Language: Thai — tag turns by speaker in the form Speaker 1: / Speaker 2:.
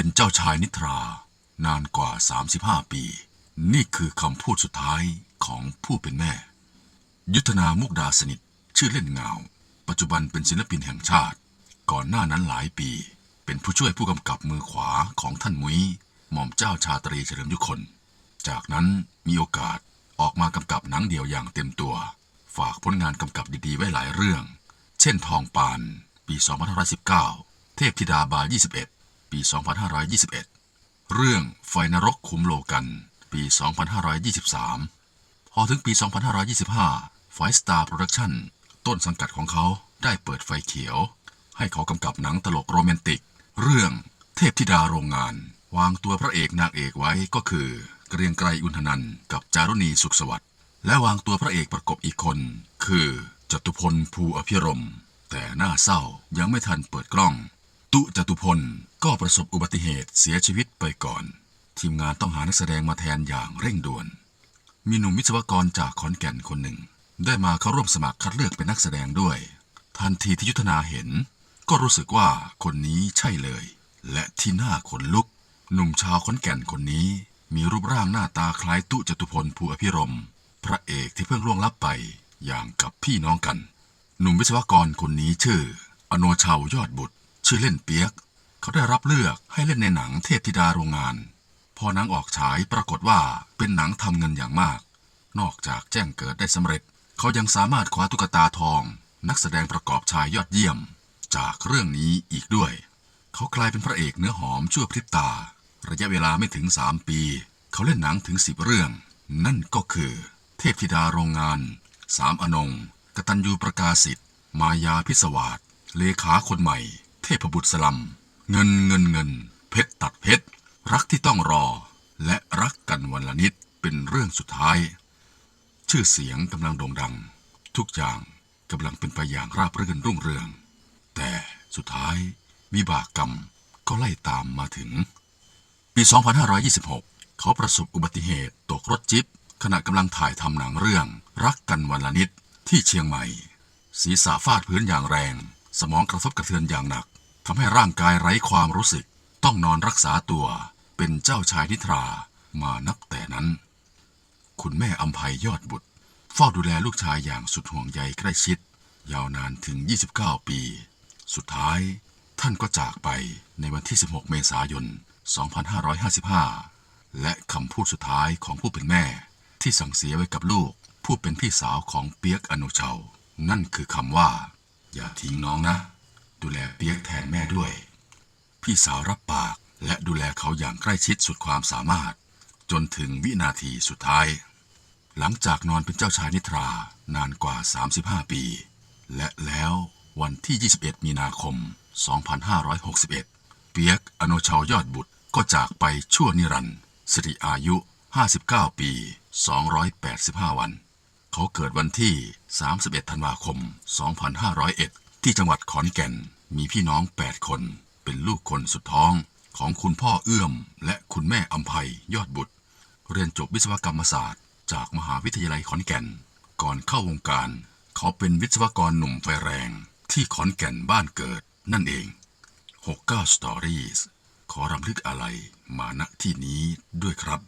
Speaker 1: ็นเจ้าชายนิทรา นานกว่า 35 ปี นี่คือคำพูดสุดท้ายของผู้เป็นแม่ ยุทธนามุกดาสนิท ชื่อเล่นเงา ปัจจุบันเป็นศิลปินแห่งชาติ ก่อนหน้านั้นหลายปี เป็นผู้ช่วยผู้กำกับมือขวาของท่านมุ้ย หม่อมเจ้าชาตรีเฉลิมยุคน จากนั้นมีโอกาสออกมากำกับหนังเดี่ยวอย่างเต็มตัว ฝากผลงานกำกับดีๆ ไว้หลายเรื่อง เช่นทองปาน ปี 2519 เทพธิดาบา 21 ปี 2521 เรื่องไฟนรกขุมโลกัน ปี 2523 พอถึงปี 2525 ไฟสตาร์โปรดักชั่นต้นสังกัดของเขาได้เปิดไฟเขียว ให้เขากำกับหนังตลกโรแมนติก เรื่องเทพธิดาโรงงาน วางตัวพระเอกนางเอกไว้ก็คือ เกรียงไกรอุณนันกับจารุณีสุขสวัสดิ์และวางตัวพระเอกประกบอีกคน คือจตุพลภูอภิรม แต่หน่าเศร้ายังไม่ทันเปิดกล้อง ตุจตุพล ก็ประสบอุบัติเหตุเสียชีวิตไปก่อน ทีมงานต้องหานักแสดงมาแทนอย่างเร่งด่วน มีหนุ่มวิศวกรจากขอนแก่นคนหนึ่ง ได้มาเข้าร่วมสมัครคัดเลือกเป็นนักแสดงด้วย ทันทีที่ยุทธนาเห็น ก็รู้สึกว่าคนนี้ใช่เลย และที่น่าขนลุก หนุ่มชาวขอนแก่นคนนี้ มีรูปร่างหน้าตาคล้ายตุจตุพลภูอภิรมพระเอกที่เพิ่งล่วงลับไปอย่างกับพี่น้องกัน หนุ่มวิศวกรคนนี้ชื่อ อโนชาวยอดบุตร ชื่อเล่นเปียก เขาได้รับเลือกให้เล่นในหนังเทพธิดาโรงงาน พอหนังออกฉายปรากฏว่าเป็นหนังทำเงินอย่างมาก นอกจากแจ้งเกิดได้สำเร็จ เขายังสามารถคว้าตุ๊กตาทอง นักแสดงประกอบชายยอดเยี่ยม จากเรื่องนี้อีกด้วย เขากลายเป็นพระเอกเนื้อหอมชั่วพริบตา ระยะเวลาไม่ถึงสามปี เขาเล่นหนังถึงสิบเรื่อง นั่นก็คือ เทพธิดาโรงงาน สามอนงกตัญญูประกาศิทธิ์มายาพิศวาสเลขาคนใหม่ เทพบุตรสลัม เงินเงินเงิน เพชรตัดเพชร รักที่ต้องรอ และรักกันวันละนิดเป็นเรื่องสุดท้าย ชื่อเสียงกำลังโด่งดัง ทุกอย่างกำลังเป็นไปอย่างราบรื่นรุ่งเรือง แต่สุดท้าย วิบากกรรมก็ไล่ตามมาถึง ปี 2526 เขาประสบอุบัติเหตุตกรถจิ๊บขณะกำลังถ่ายทำหนังเรื่อง รักกันวันละนิดที่เชียงใหม่ ศีรษะฟาดพื้นอย่างแรง สมองกระทบกระเทือนอย่างหนักำให้ร่างกายไร้ความรู้สึก ต้องนอนรักษาตัวเป็นเจ้าชายนิทรามานับแต่นั้น คุณแม่อัมภัยยอดบุตร เฝ้าดูแลลูกชายอย่างสุดห่วงใยใกล้ชิด ยาวนานถึง 29 ปี สุดท้ายท่านก็จากไปในวันที่ 16 เมษายน 2555 และคำพูดสุดท้ายของผู้เป็นแม่ ที่สั่งเสียไว้กับลูก ผู้เป็นพี่สาวของเปียกอนุชาวนั่นคือคำว่า อย่าทิ้งน้องนะ ดูแลเปียกแทนแม่ด้วย พี่สาวรับปากและดูแลเขาอย่างใกล้ชิดสุดความสามารถ จนถึงวินาทีสุดท้าย หลังจากนอนเป็นเจ้าชายนิทรานานกว่า 35 ปี และแล้ววันที่ 21 มีนาคม 2561 เปียกอโนชาวยอดบุตรก็จากไปชั่วนิรันดร์สิริอายุ 59 ปี 285 วัน เขาเกิดวันที่ 31 ธันวาคม 2501 ที่จังหวัดขอนแก่นมีพี่น้อง 8 คน เป็นลูกคนสุดท้องของคุณพ่อเอื้อม และคุณแม่อัมภัยยอดบุตร เรียนจบวิศวกรรมศาสตร์ จากมหาวิทยาลัยขอนแก่น ก่อนเข้าวงการ เขาเป็นวิศวกรหนุ่มไฟแรง ที่ขอนแก่นบ้านเกิดนั่นเอง 69 Stories ขอรำลึกอะไรมาณที่นี้ด้วยครับ